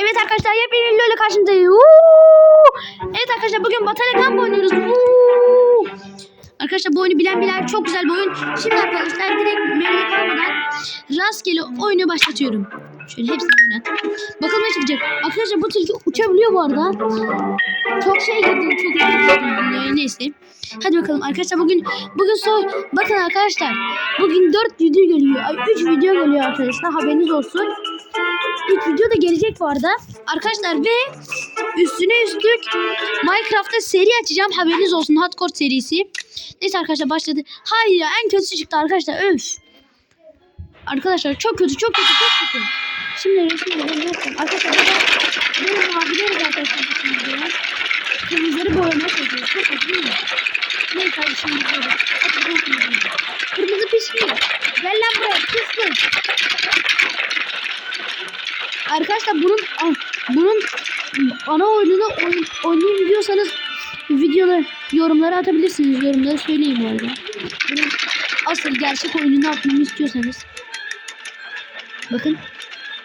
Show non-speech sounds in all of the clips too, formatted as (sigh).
Evet arkadaşlar yepyeni videoyla karşınızdayım. Woo! Evet arkadaşlar bugün Batalya Gambo oynuyoruz. Arkadaşlar bu oyunu bilen bilen çok güzel bir oyun. Şimdi arkadaşlar direkt menüye kalmadan rastgele oyunu başlatıyorum. Şöyle hepsini oynat. Bakalım ne çıkacak. Arkadaşlar bu tilki uçabiliyor bu arada. Çok şey girdim. Çok şey Neyse. Hadi bakalım arkadaşlar bugün bugün son bakın arkadaşlar bugün 4 video geliyor. Ay 3 video geliyor arkadaşlar haberiniz olsun. İlk video da gelecek bu arada. Arkadaşlar ve üstüne üstlük Minecraft'ta seri açacağım. Haberiniz olsun. Hardcore serisi. Neyse arkadaşlar başladı. Hayır ya en kötüsü çıktı arkadaşlar. Öf. Arkadaşlar çok kötü çok kötü çok kötü. Şimdi resim yapacağım? Arkadaşlar benim abilerim arkadaşlar. Kırmızıları boyamaya çalışıyor. Çok kötü değil mi? Neyse şimdi böyle. Kırmızı pişmiyor. Gel lan buraya pislik. Arkadaşlar bunun ah, bunun ana oyununu oyn, oynayayım diyorsanız videoları yorumlara atabilirsiniz. Yorumlara söyleyin bu arada. Bunun asıl gerçek oyununu atmamı istiyorsanız. Bakın.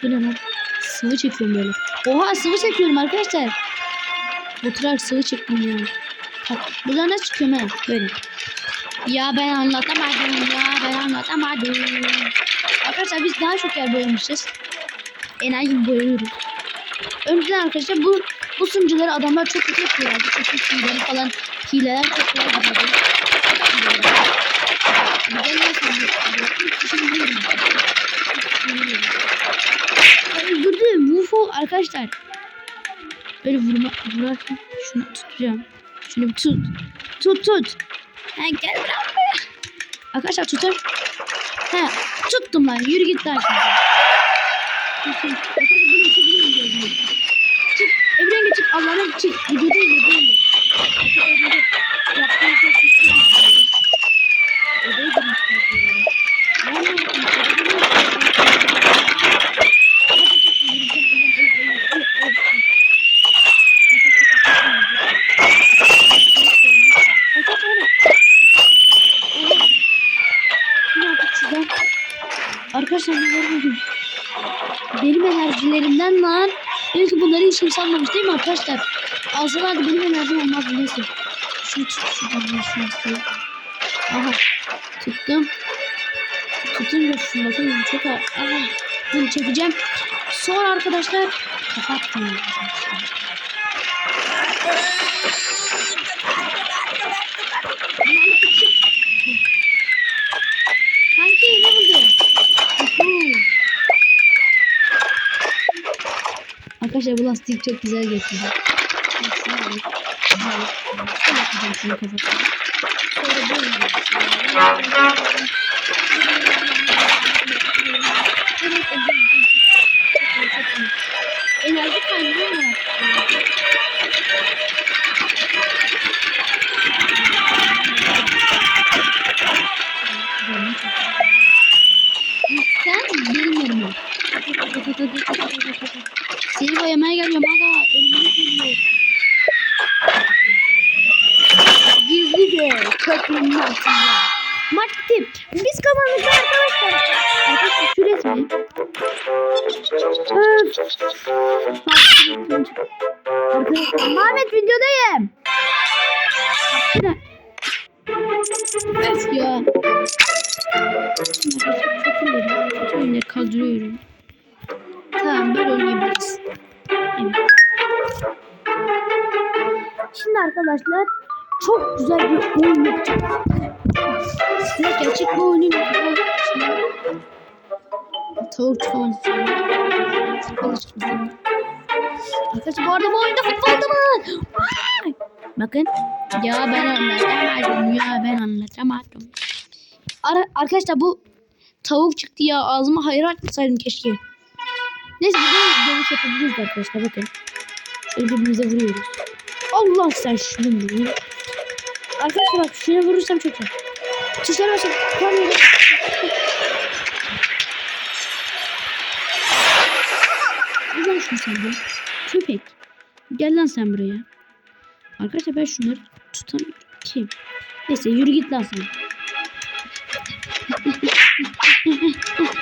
Bu lan? Sıvı çekiyorum böyle. Oha sıvı çekiyorum arkadaşlar. Oturarak sıvı çektim ya. Bak buradan nasıl çıkıyorum ha? Böyle. Ya ben anlatamadım ya ben anlatamadım. Arkadaşlar biz daha çok yer boyamışız. Enayi gibi. Önceden arkadaşlar bu bu sunucuları adamlar çok kötü yapıyorlardı. Çok sunucuları falan hileler çok kolay. Bir de ne biliyorum. Öldürdüm. UFO arkadaşlar. Böyle vurma, vurarken şunu tutacağım. Şunu bir tut. Tut tut. Ha, gel buraya. Arkadaşlar tutun. Ha, tuttum lan. Yürü git lan. Tutun. Arkadaşlar bunu tutabiliyor muyum? Çık. Evren çık. Allah'ına çık. Diyorum. Ne yapayım? Arkadaşlar neler buldum? Benim enerjilerimden lan. Belki bunları hiç kimse almamış değil mi arkadaşlar? Alsalardı benim enerjim olmazdı neyse. Şunu tut şuradan ben şunu isteyeyim. Aha tuttum. Tutunca şunu bakayım çok ağır. Aha bunu çekeceğim. Sonra arkadaşlar kapattım. Kanki Arkadaşlar bu lastik çok güzel getirdi. Şunu alayım. Seni boyamaya gelmiyorum aga. Ölümünü geliyor. Gizli göl. Köprünün altında. Maç bitti. Biz kazandık arkadaşlar. Arkadaşlar şu resmi. Öf. Arkadaşlar Mehmet videodayım. Arkadaşlar çok güzel bir oyun yapacağım. Size gerçek bir oyunu yapacağım. Tavuk çıkamaz. Arkadaşlar bu arada bu oyunda futbol da! Bakın. Ya ben anlatamadım ya ben anlatamadım. Ara, arkadaşlar bu tavuk çıktı ya ağzıma hayır atmasaydım keşke. Neyse burada dövüş yapabiliriz arkadaşlar bakın. Şöyle birbirimize vuruyoruz. Allah sen şunu vurun. Arkadaşlar bak şuna vurursam çok iyi. Tuşlara basın. Kamera. Ulan şunu sen de. Köpek. Gel lan sen buraya. Arkadaşlar ben şunları tutamıyorum ki. Neyse yürü git lan sen. (laughs)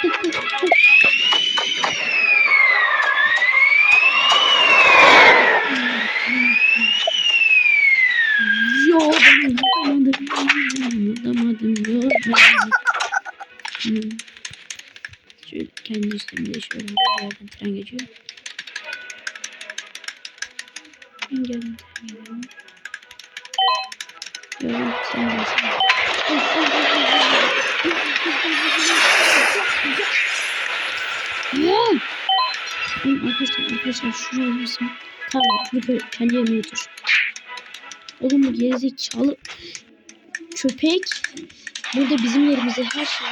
yerden tren geçiyor. Ben geldim tren geliyor. Gördüm of, of. Wow! Arkadaşlar arkadaşlar şuraya olmasın. Tamam bunu kendi yerine götür. Oğlum bu gerizekalı köpek burada bizim yerimizde her şey.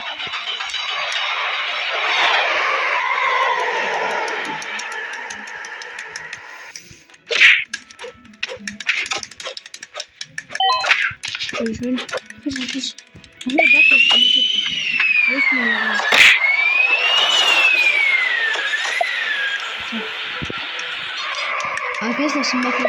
Şöyle şöyle. Kış kış. Ama bak. Arkadaşlar şimdi bakın.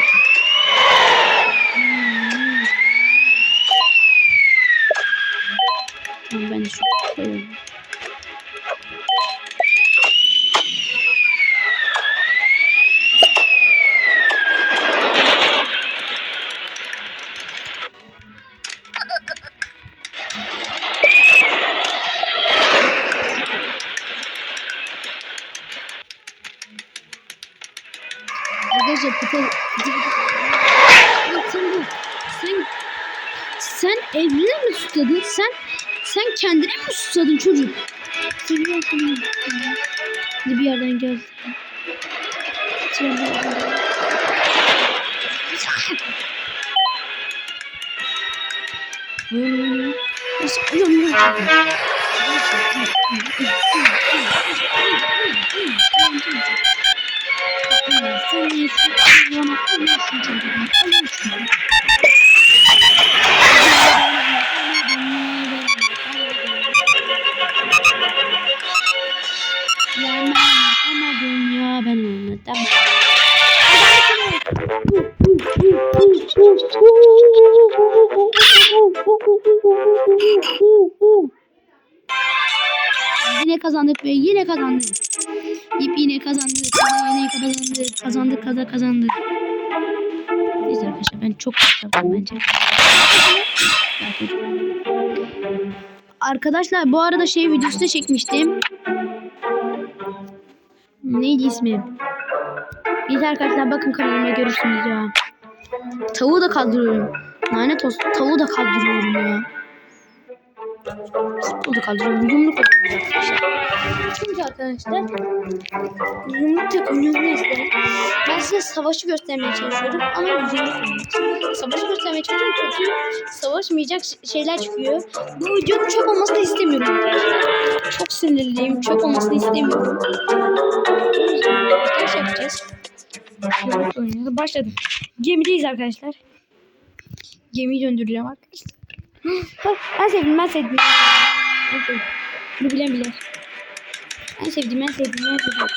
Sen evine mi susadın? Sen sen kendine mi susadın çocuk? Seviyorsun. Hadi bir yerden gel. Tren bir yerden gel. Nasıl uyanıyor? Sen Yine kazandık ve yine kazandık. Yip yine kazandık. Yine kazandık. Kazandık kaza kazandık. Neyse arkadaşlar ben çok kazandım bence. Arkadaşlar bu arada şey videosu da çekmiştim. Neydi ismi? Bir arkadaşlar bakın kanalıma görürsünüz ya. Tavuğu da kaldırıyorum. Lanet olsun tavuğu da kaldırıyorum ya. Tavuğu da kaldırıyorum. Yumruk atıyorum arkadaşlar. Çünkü arkadaşlar yumruk tek neyse. Ben size savaşı göstermeye çalışıyorum ama yumruk oynuyorum. Savaşı göstermeye çalışıyorum çünkü savaşmayacak şeyler çıkıyor. Bu videonun çok olmasını istemiyorum arkadaşlar. Çok sinirliyim. Çok olmasını istemiyorum. Arkadaş yapacağız. Oynuyoruz. Başladım. Gemideyiz arkadaşlar. Gemiyi döndüreceğim arkadaşlar. ben sevdim ben sevdim. Bunu bilen bilir. En sevdiğim, en sevdiğim, en sevdiğim.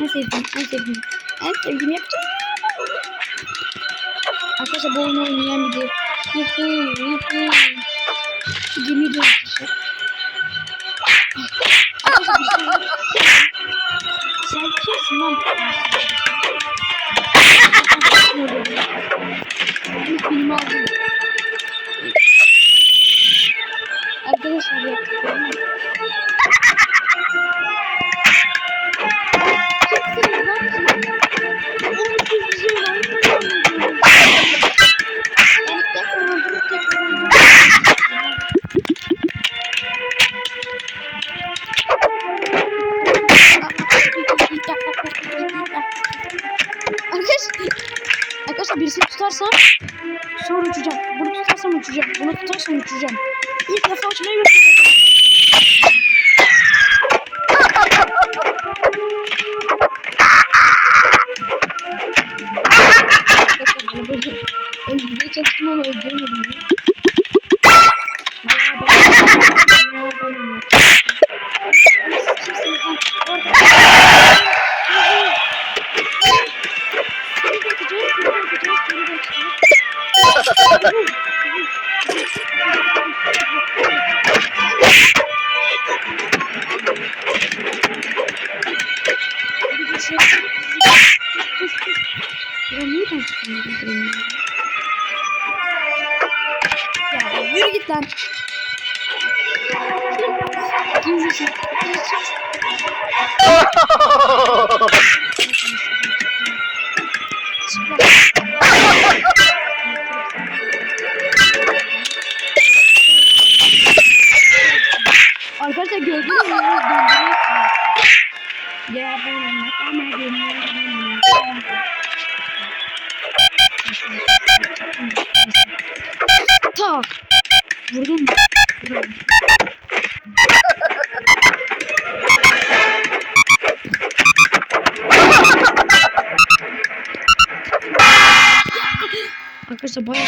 En sevdiğim, en sevdiğim. En sevdiğim yapacağım. Arkadaşlar bu oyunu oynayan. Şu gemiyi de İlk defa yürü git lan. Arkadaşlar gördünüz mü? Ya böyle ama görünüyor. Tak. Vurdum. Vurdum. Arkadaşlar bayağı